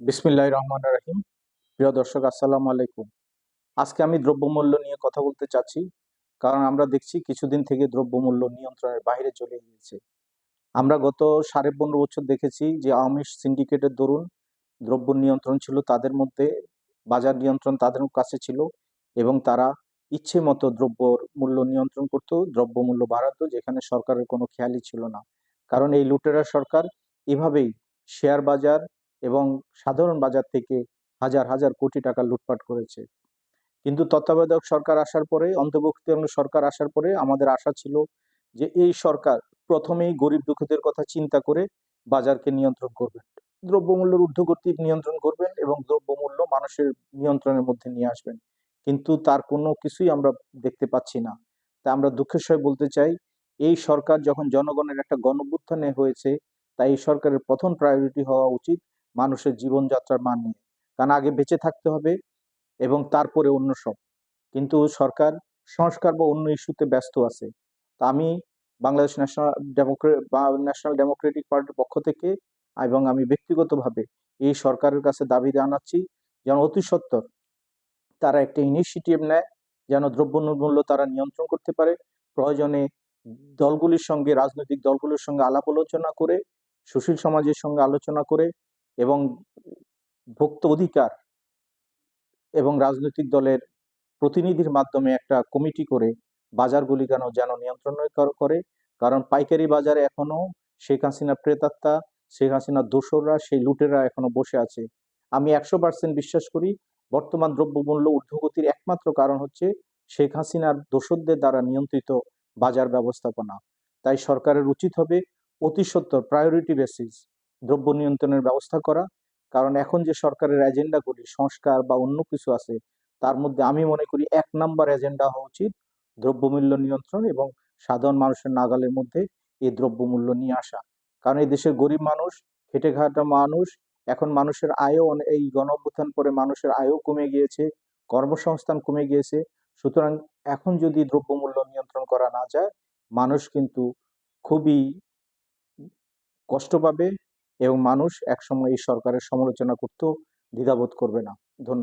বিসমিল্লাহ রহমান রাহিম। প্রিয় দর্শক, আসসালামু আলাইকুম। আজকে আমি দ্রব্যমূল্য নিয়ে কথা বলতে চাচ্ছি, কারণ আমরা দেখছি কিছুদিন থেকে দ্রব্যমূল্য নিয়ন্ত্রণের বাইরে চলে গিয়েছে। আমরা গত সাড়ে পনেরো বছর দেখেছি যে আওয়ামী সিন্ডিকেটের দরুন দ্রব্য নিয়ন্ত্রণ ছিল তাদের মধ্যে, বাজার নিয়ন্ত্রণ তাদের কাছে ছিল এবং তারা ইচ্ছে মতো দ্রব্যর মূল্য নিয়ন্ত্রণ করত দ্রব্য মূল্য বাড়াতো, যেখানে সরকারের কোনো খেয়ালই ছিল না। কারণ এই লুটেরা সরকার এভাবেই শেয়ার বাজার এবং সাধারণ বাজার থেকে হাজার হাজার কোটি টাকা লুটপাট করেছে। কিন্তু তত্ত্বাবধায়ক সরকার আসার পরে অন্তর্ভুক্তিমূলক সরকার আসার পরে আমাদের আশা ছিল যে এই সরকার প্রথমেই গরিব দুঃখীদের কথা চিন্তা করে বাজারকে নিয়ন্ত্রণ করবেন। দ্রব্যমূল্যের ঊর্ধ্বগতি নিয়ন্ত্রণ করবেন এবং দ্রব্যমূল্য মানুষের নিয়ন্ত্রণের মধ্যে নিয়ে আসবেন। কিন্তু তার কোনো কিছুই আমরা দেখতে পাচ্ছি না। তা আমরা দুঃখের সঙ্গে বলতে চাই, এই সরকার যখন জনগণের একটা গণভ্যুত্থানে হয়েছে, তাই এই সরকারের প্রথম প্রায়োরিটি হওয়া উচিত মানুষের জীবনযাত্রার মান নিয়ে। কারণ আগে বেঁচে থাকতে হবে এবং তারপরে অন্য সব। কিন্তু সরকার সংস্কার বা অন্য ইস্যুতে ব্যস্ত আছে। তা আমি বাংলাদেশ ন্যাশনাল ডেমোক্রেট বা ন্যাশনাল ডেমোক্রেটিক পার্টির পক্ষ থেকে এবং আমি ব্যক্তিগতভাবে এই সরকারের কাছে দাবি জানাচ্ছি যেন অতি সত্বর তারা একটা ইনিশিয়েটিভ নেয়, যেন দ্রব্যমূল্য তারা নিয়ন্ত্রণ করতে পারে। প্রয়োজনে দলগুলির সঙ্গে, রাজনৈতিক দলগুলির সঙ্গে আলাপ আলোচনা করে, সুশীল সমাজের সঙ্গে আলোচনা করে এবং ভোক্ত অধিকার এবং রাজনৈতিক দলের প্রতিনিধির মাধ্যমে একটা কমিটি করে বাজারগুলি কেন যেন নিয়ন্ত্রণ করে কারণ পাইকারি বাজারে এখনও শেখ হাসিনা প্রেতাত্মা শেখ হাসিনার দোসররা, সেই লুটেরা এখনও বসে আছে। আমি একশো পার্সেন্ট বিশ্বাস করি, বর্তমান দ্রব্যমূল্য ঊর্ধ্বগতির একমাত্র কারণ হচ্ছে শেখ হাসিনার দোসরদের দ্বারা নিয়ন্ত্রিত বাজার ব্যবস্থাপনা। তাই সরকারের উচিত হবে অতি সত্তর প্রায়োরিটি বেসিস দ্রব্য নিয়ন্ত্রণের ব্যবস্থা করা। কারণ এখন যে সরকারের এজেন্ডাগুলি সংস্কার বা অন্য কিছু আছে, তার মধ্যে আমি মনে করি এক নাম্বার এজেন্ডা হওয়া উচিত দ্রব্যমূল্য নিয়ন্ত্রণ এবং সাধারণ মানুষের নাগালের মধ্যে এই দ্রব্যমূল্য নিয়ে আসা। কারণ এই দেশের গরিব মানুষ খেটে খাটা মানুষ, এখন মানুষের আয়ও এই গণ অভ্যুত্থান পরে মানুষের আয়ও কমে গিয়েছে, কর্মসংস্থান কমে গিয়েছে। সুতরাং এখন যদি দ্রব্যমূল্য নিয়ন্ত্রণ করা না যায়, মানুষ কিন্তু খুবই কষ্ট পাবে এবং মানুষ একসময় এই সরকারের সমালোচনা করতেও দ্বিধাবোধ করবে না। ধন্যবাদ।